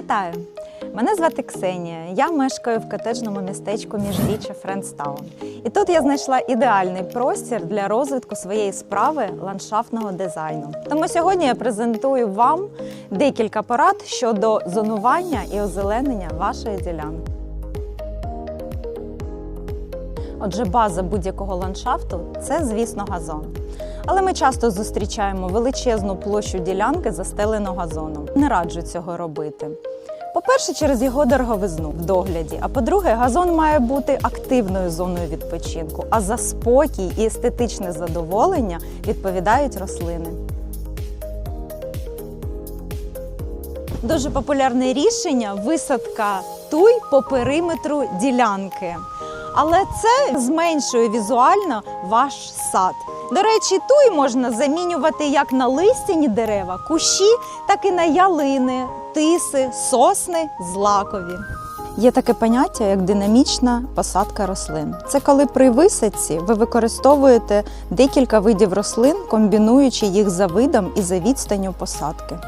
Вітаю! Мене звати Ксенія. Я мешкаю в котеджному містечку Міжріччя Френстаун. І тут я знайшла ідеальний простір для розвитку своєї справи ландшафтного дизайну. Тому сьогодні я презентую вам декілька порад щодо зонування і озеленення вашої ділянки. Отже, база будь-якого ландшафту це, звісно, газон. Але ми часто зустрічаємо величезну площу ділянки застеленого газоном. Не раджу цього робити. По-перше, через його дороговизну в догляді. А по-друге, газон має бути активною зоною відпочинку, а за спокій і естетичне задоволення відповідають рослини. Дуже популярне рішення висадка туй по периметру ділянки. Але це зменшує візуально ваш сад. До речі, туй можна замінювати як на листяні дерева, кущі, так і на ялини, тиси, сосни, злакові. Є таке поняття, як динамічна посадка рослин. Це коли при висадці ви використовуєте декілька видів рослин, комбінуючи їх за видом і за відстанню посадки.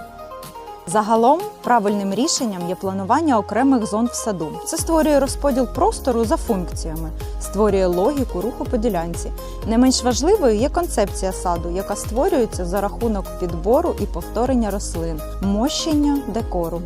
Загалом правильним рішенням є планування окремих зон в саду. Це створює розподіл простору за функціями, створює логіку руху по ділянці. Не менш важливою є концепція саду, яка створюється за рахунок підбору і повторення рослин, мощення декору.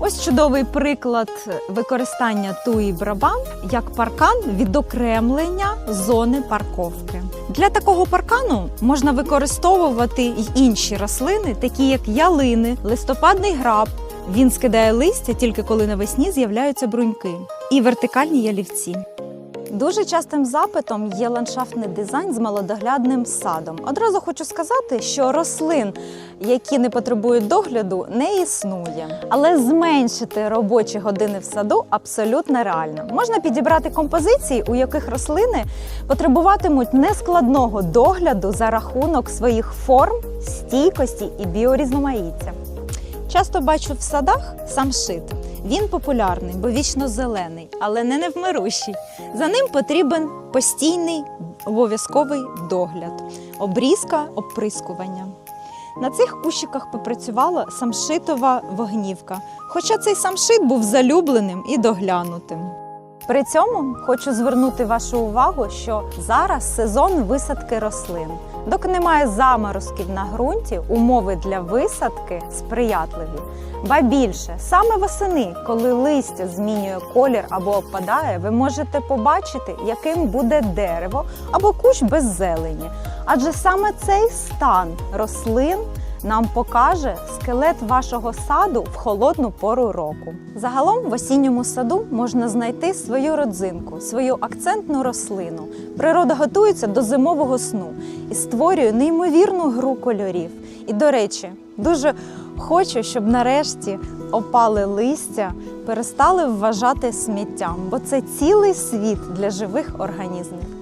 Ось чудовий приклад використання туї брабан як паркан відокремлення зони парковки. Для такого паркану можна використовувати й інші рослини, такі як ялини, листопадний граб. Він скидає листя тільки коли навесні з'являються бруньки, і вертикальні ялівці. Дуже частим запитом є ландшафтний дизайн з малодоглядним садом. Одразу хочу сказати, що рослин, які не потребують догляду, не існує. Але зменшити робочі години в саду абсолютно реально. Можна підібрати композиції, у яких рослини потребуватимуть нескладного догляду за рахунок своїх форм, стійкості і біорізноманіття. Часто бачу в садах самшит. Він популярний, бо вічно зелений, але не невмирущий. За ним потрібен постійний обов'язковий догляд, обрізка, обприскування. На цих кущиках попрацювала самшитова вогнівка, хоча цей самшит був залюбленим і доглянутим. При цьому хочу звернути вашу увагу, що зараз сезон висадки рослин. Доки немає заморозків на ґрунті, умови для висадки сприятливі. Ба більше, саме восени, коли листя змінює колір або опадає, ви можете побачити, яким буде дерево або кущ без зелені. Адже саме цей стан рослин нам покаже скелет вашого саду в холодну пору року. Загалом в осінньому саду можна знайти свою родзинку, свою акцентну рослину. Природа готується до зимового сну і створює неймовірну гру кольорів. І, до речі, дуже хочу, щоб нарешті опали листя перестали вважати сміттям, бо це цілий світ для живих організмів.